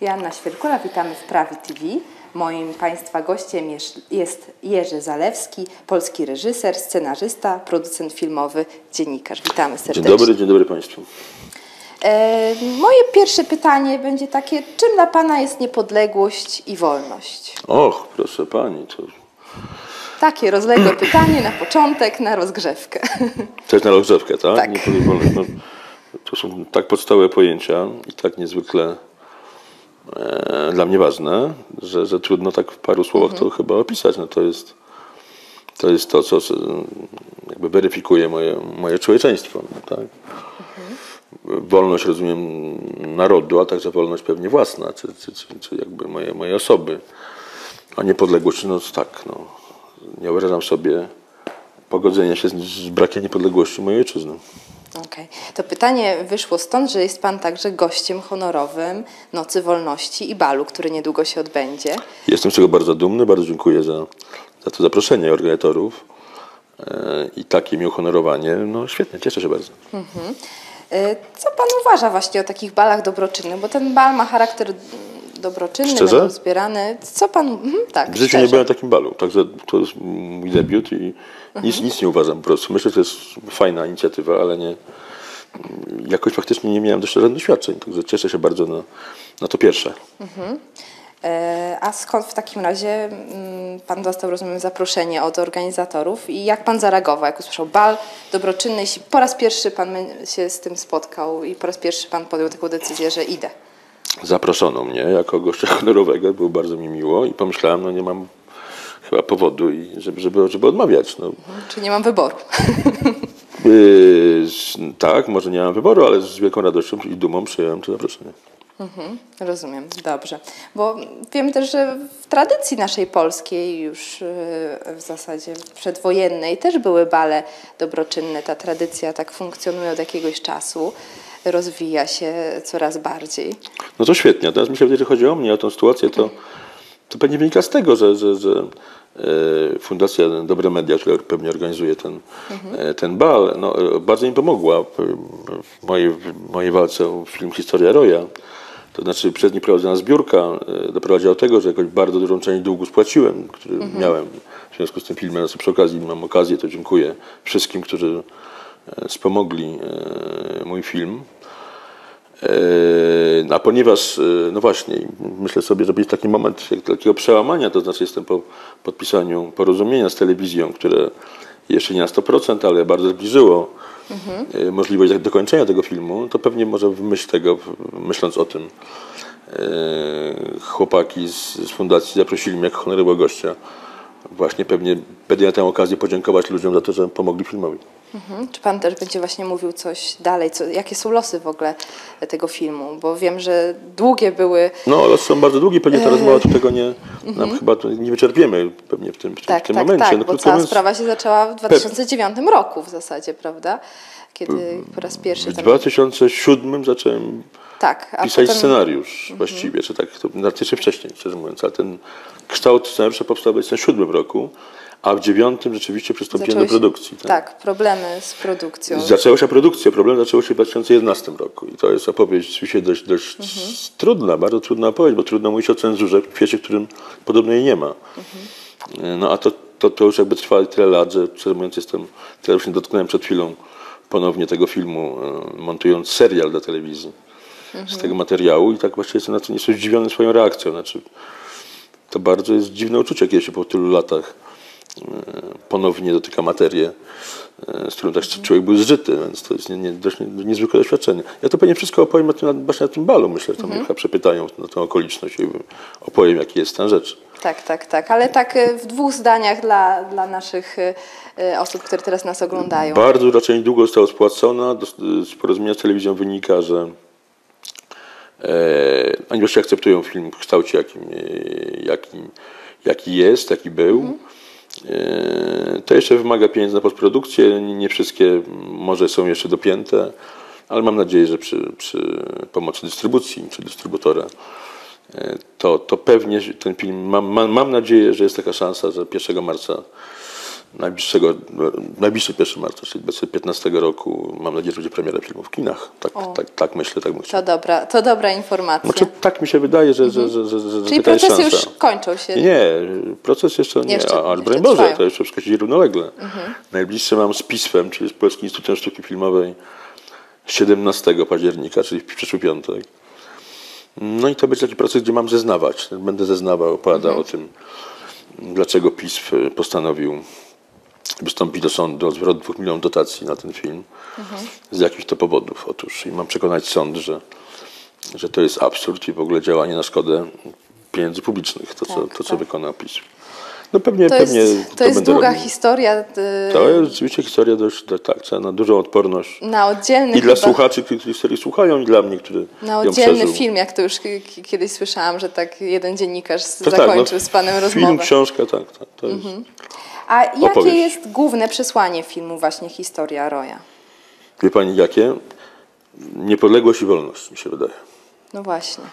Joanna Świerkula, witamy w Prawie TV. Moim Państwa gościem jest Jerzy Zalewski, polski reżyser, scenarzysta, producent filmowy, dziennikarz. Witamy serdecznie. Dzień dobry, dzień dobry Państwu. E, moje pierwsze pytanie będzie takie, czym dla Pana jest niepodległość i wolność? Och, proszę Pani, to Takie rozległe pytanie na początek, na rozgrzewkę. to jest na rozgrzewkę, tak? Tak. Niepodległość, No, to są tak podstawowe pojęcia i tak niezwykle dla mnie ważne, że, że trudno tak w paru słowach to chyba opisać. No, to, jest, to jest to, co e, jakby weryfikuje moje, moje człowieczeństwo. No, tak? Wolność rozumiem narodu, a także wolność pewnie własna, czy, czy, czy, czy jakby moje, moje osoby. A niepodległość, no tak, no, nie wyobrażam sobie pogodzenia się z, z brakiem niepodległości mojej ojczyzny. Okej. To pytanie wyszło stąd, że jest Pan także gościem honorowym Nocy Wolności i Balu, który niedługo się odbędzie. Jestem z tego bardzo dumny, bardzo dziękuję za, za to zaproszenie organizatorów e, i takie mi uhonorowanie. No świetnie, cieszę się bardzo. E, Co Pan uważa właśnie o takich balach dobroczynnych? Bo ten bal ma charakter dobroczynny, Szczerze? będą zbierane. Co Pan... Mhm, tak, W życiu szczerze. nie byłem na takim balu, także to jest mój debiut i nic, nic nie uważam po prostu. Myślę, że to jest fajna inicjatywa, ale nie, jakoś faktycznie nie miałem jeszcze żadnych doświadczeń, także cieszę się bardzo na, na to pierwsze. E, A skąd w takim razie mm, Pan dostał, rozumiem, zaproszenie od organizatorów i jak Pan zareagował, jak usłyszał bal dobroczynny, jeśli po raz pierwszy Pan się z tym spotkał i po raz pierwszy Pan podjął taką decyzję, że idę? Zaproszono mnie jako gościa honorowego, było bardzo mi miło i pomyślałem, no nie mam chyba powodu, i żeby, żeby, żeby odmawiać. No. Czy nie mam wyboru? Yy, tak, może nie mam wyboru, ale z wielką radością i dumą przyjąłem to zaproszenie. Rozumiem, dobrze. Bo wiem też, że w tradycji naszej polskiej, już y, w zasadzie przedwojennej, też były bale dobroczynne. Ta tradycja tak funkcjonuje od jakiegoś czasu, rozwija się coraz bardziej. No to świetnie. Teraz mi się że chodzi o mnie, o tą sytuację, to, to pewnie wynika z tego, że, że, że e, Fundacja Dobre Media, która pewnie organizuje ten, e, ten bal, no, bardzo mi pomogła w, mojej, w mojej walce o film Historia Roja. To znaczy przez nich prowadzona zbiórka e, doprowadziła do tego, że jakoś bardzo dużą część długu spłaciłem, który miałem w związku z tym filmem. Przy okazji mam okazję, to dziękuję wszystkim, którzy wspomogli e, mój film. E, A ponieważ, e, no właśnie, myślę sobie, że będzie taki moment jak takiego przełamania, to znaczy jestem po podpisaniu porozumienia z telewizją, które jeszcze nie na 100%, ale bardzo zbliżyło e, możliwość dokończenia tego filmu, to pewnie może w myśl tego, myśląc o tym, e, chłopaki z, z fundacji zaprosili mnie jako honorowego gościa. Właśnie pewnie będę miał tę okazję podziękować ludziom za to, że pomogli filmowi. Mhm. Czy Pan też będzie właśnie mówił coś dalej? Co, jakie są losy w ogóle tego filmu? Bo wiem, że długie były No, losy są bardzo długie, pewnie ta rozmowa tu tego nie, nam chyba nie wyczerpiemy pewnie w tym, w Tak, tym tak, momencie. tak, no, bo cała mówiąc, sprawa się zaczęła w 2009 roku w zasadzie, prawda? Kiedy po raz pierwszy W ten... 2007 zacząłem Tak, a pisać potem... scenariusz właściwie, czy tak, to jeszcze wcześniej, szczerze mówiąc, ale ten kształt scenariusza powstał w 2007 roku, a w 2009 rzeczywiście przystąpiłem zaczęły do produkcji. Się, tak, problemy z produkcją. Zaczęła się produkcja, problem zaczął się w 2011 roku i to jest opowieść oczywiście dość, dość trudna, bardzo trudna opowieść, bo trudno mówić o cenzurze w świecie, w którym podobno jej nie ma. No a to, to, to już jakby trwa tyle lat, że szczerze mówiąc jestem, teraz się dotknąłem przed chwilą ponownie tego filmu, e, montując serial dla telewizji z tego materiału i tak właściwie jestem na to nieco zdziwiony swoją reakcją. Znaczy, to bardzo jest dziwne uczucie, kiedy się po tylu latach ponownie dotyka materię, e, z którą tak człowiek był zżyty, więc to jest nie, nie, dość nie, niezwykłe doświadczenie. Ja to pewnie wszystko opowiem na tym, właśnie na tym balu, myślę, że to mnie chyba przepytają na tę okoliczność i opowiem, jaki jest stan rzeczy. Tak, tak, tak. Ale tak e, w dwóch zdaniach dla, dla naszych e, e, osób, które teraz nas oglądają. Bardzo raczej długo została spłacona. Z porozumienia z telewizją wynika, że e, oni właściwie akceptują film w kształcie, jakim, e, jakim, jaki jest, jaki był. E, to jeszcze wymaga pieniędzy na postprodukcję. Nie, wszystkie może są jeszcze dopięte, ale mam nadzieję, że przy, przy pomocy dystrybucji czy dystrybutora e, to, to pewnie ten film, mam, mam, mam nadzieję, że jest taka szansa, że 1 marca najbliższego, najbliższy 1 marca, czyli 2015 roku, mam nadzieję, że będzie premiera filmu w kinach. Tak, O. tak, tak myślę, tak chciał. To dobra, to dobra informacja. Znaczy, tak mi się wydaje, że, że, że, że, że Mhm. Czyli procesy szansa. już kończą się. Nie, proces jeszcze nie, Jeszcze- a, a jeszcze broń Boże, trwają. to jeszcze wszystko się równolegle. Najbliższe mam z PISF-em, czyli z Polskim Instytutem Sztuki Filmowej 17 października, czyli w przyszły piątek. No i to będzie taki proces, gdzie mam zeznawać. Będę zeznawał, opowiadał o tym, dlaczego PISF postanowił wystąpić do sądu o zwrot 2 milionów dotacji na ten film. Z jakichś to powodów. Otóż i mam przekonać sąd, że, że to jest absurd i w ogóle działanie na szkodę pieniędzy publicznych, to, co, Tak, to, co tak. wykonał PiS. No pewnie, To pewnie jest, to jest będę długa robił. historia. y, To jest rzeczywiście historia dość, tak, co na dużą odporność. Na oddzielny I dla chyba- słuchaczy, którzy historii słuchają, i dla mnie, który Na oddzielny film, jak to już kiedyś słyszałam, że tak jeden dziennikarz To tak, no, zakończył z panem Film, rozmowę. Mhm. książka, tak, tak to jest. A jakie opowieść. jest główne przesłanie filmu właśnie Historia Roya? Wie pani jakie? Niepodległość i wolność, mi się wydaje. No właśnie.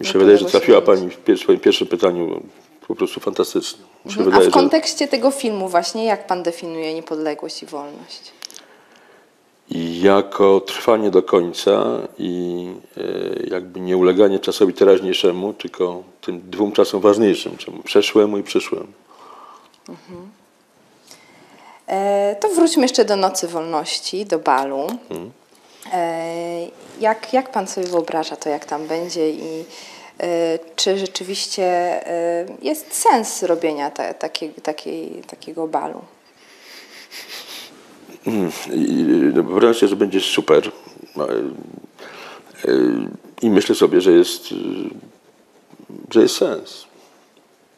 Mi się wydaje, że trafiła pani w pier- swoim pierwszym pytaniu po prostu fantastycznie. Mi się Mhm. A wydaje, w że kontekście tego filmu właśnie, jak pan definiuje niepodległość i wolność? jako trwanie do końca i e, jakby nie uleganie czasowi teraźniejszemu, tylko tym dwóm czasom ważniejszym, czemu przeszłemu i przyszłemu. E, to wróćmy jeszcze do Nocy Wolności, do balu. E, jak, jak pan sobie wyobraża to, jak tam będzie i e, czy rzeczywiście e, jest sens robienia ta, takiej, takiej, takiego balu? I, no, wyobrażam sobie, że będzie super. No, e, e, I myślę sobie, że jest, że jest sens.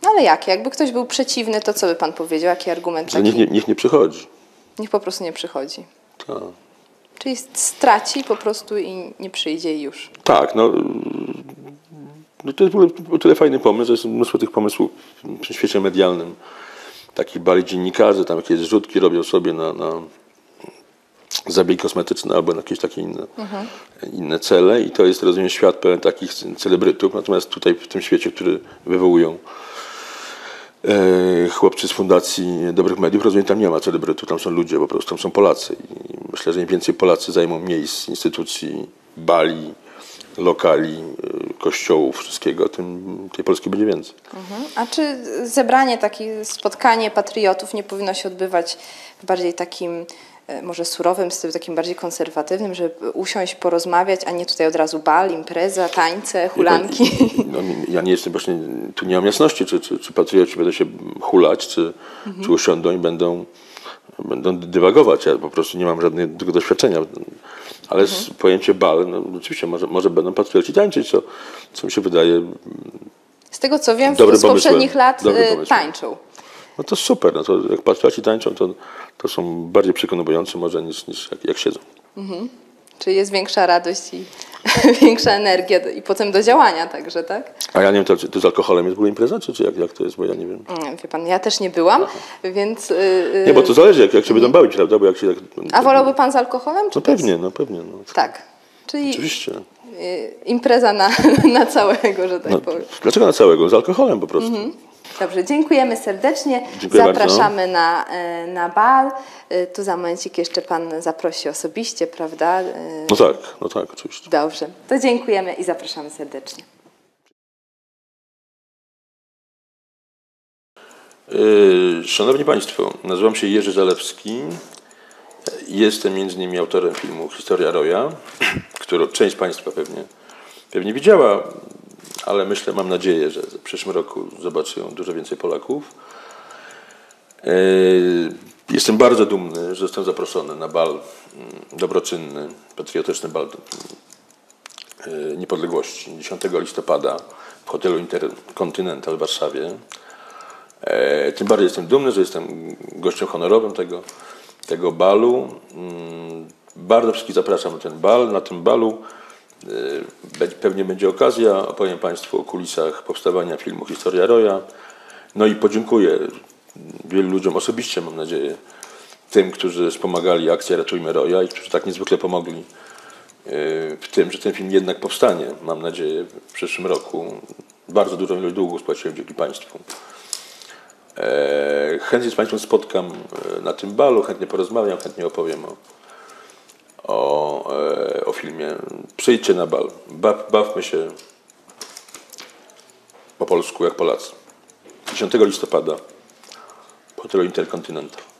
No ale jak? Jakby ktoś był przeciwny, to co by pan powiedział? Jaki argument Że taki? niech nie, niech nie przychodzi. Niech po prostu nie przychodzi. Tak. Czyli straci po prostu i nie przyjdzie i już. Tak, no, no to jest w ogóle o tyle fajny pomysł, że jest mnóstwo tych pomysłów w świecie medialnym. Takich bali dziennikarzy, tam jakieś zrzutki robią sobie na, na zabiegi kosmetyczne albo na jakieś takie inne, inne cele i to jest, rozumiem, świat pełen takich celebrytów. Natomiast tutaj w tym świecie, który wywołują chłopcy z Fundacji Dobrych Mediów, rozumiem, tam nie ma celebrytów, tam są ludzie po prostu, tam są Polacy. I myślę, że im więcej Polacy zajmą miejsc, instytucji, bali, lokali, e, kościołów, wszystkiego, tym tej Polski będzie więcej. Mhm. A czy zebranie, takie spotkanie patriotów nie powinno się odbywać w bardziej takim e, może surowym stylu, takim bardziej konserwatywnym, żeby usiąść, porozmawiać, a nie tutaj od razu bal, impreza, tańce, hulanki? No, ja nie jestem właśnie, tu nie mam jasności, czy, czy, czy patrioci będą się hulać, czy, czy usiądą i będą, będą dywagować. Ja po prostu nie mam żadnego doświadczenia. Ale z pojęcie bal, no, oczywiście może, może będą patrioci tańczyć, co, co mi się wydaje, Z tego co wiem, z poprzednich lat e, tańczą. No to super. No to jak patrioci tańczą, to, to są bardziej przekonujące może niż, niż jak, jak siedzą. Czyli jest większa radość i większa energia i potem do działania także, tak? A ja nie wiem, to, to z alkoholem jest w ogóle impreza, czy, czy jak, jak to jest, bo ja nie wiem. Mm, Wie pan, ja też nie byłam, więc... y, y, Nie, bo to zależy, jak, jak się będą bawić, prawda? Bo jak się tak, A wolałby pan z alkoholem? Czy No pewnie, no pewnie. No. Tak. Czyli Oczywiście. y, impreza na, na całego, że tak No, powiem. dlaczego na całego? Z alkoholem po prostu. Dobrze, dziękujemy serdecznie. Dziękuję Zapraszamy na, y, na bal. Y, Tu za momencik jeszcze pan zaprosi osobiście, prawda? Y, No tak, no tak, oczywiście. Dobrze, to dziękujemy i zapraszamy serdecznie. Szanowni Państwo, nazywam się Jerzy Zalewski. Jestem między innymi autorem filmu Historia Roya, którą część Państwa pewnie, pewnie widziała, ale myślę, mam nadzieję, że w przyszłym roku zobaczy ją dużo więcej Polaków. Yy, Jestem bardzo dumny, że zostałem zaproszony na bal mm, dobroczynny, patriotyczny bal yy, niepodległości 10 listopada w hotelu Intercontinental w Warszawie. E, Tym bardziej jestem dumny, że jestem gościem honorowym tego, tego balu. Mm, Bardzo wszystkich zapraszam na ten bal. Na tym balu e, pewnie będzie okazja. Opowiem Państwu o kulisach powstawania filmu Historia Roya. No i podziękuję wielu ludziom osobiście, mam nadzieję, tym, którzy wspomagali akcję Ratujmy Roya i którzy tak niezwykle pomogli e, w tym, że ten film jednak powstanie, mam nadzieję, w przyszłym roku. Bardzo dużą ilość długów spłaciłem dzięki Państwu. E, chętnie z Państwem spotkam e, na tym balu, chętnie porozmawiam, chętnie opowiem o, o, e, o filmie. Przyjdźcie na bal, Baw, bawmy się po polsku jak Polacy. 10 listopada, hotelu Interkontynental.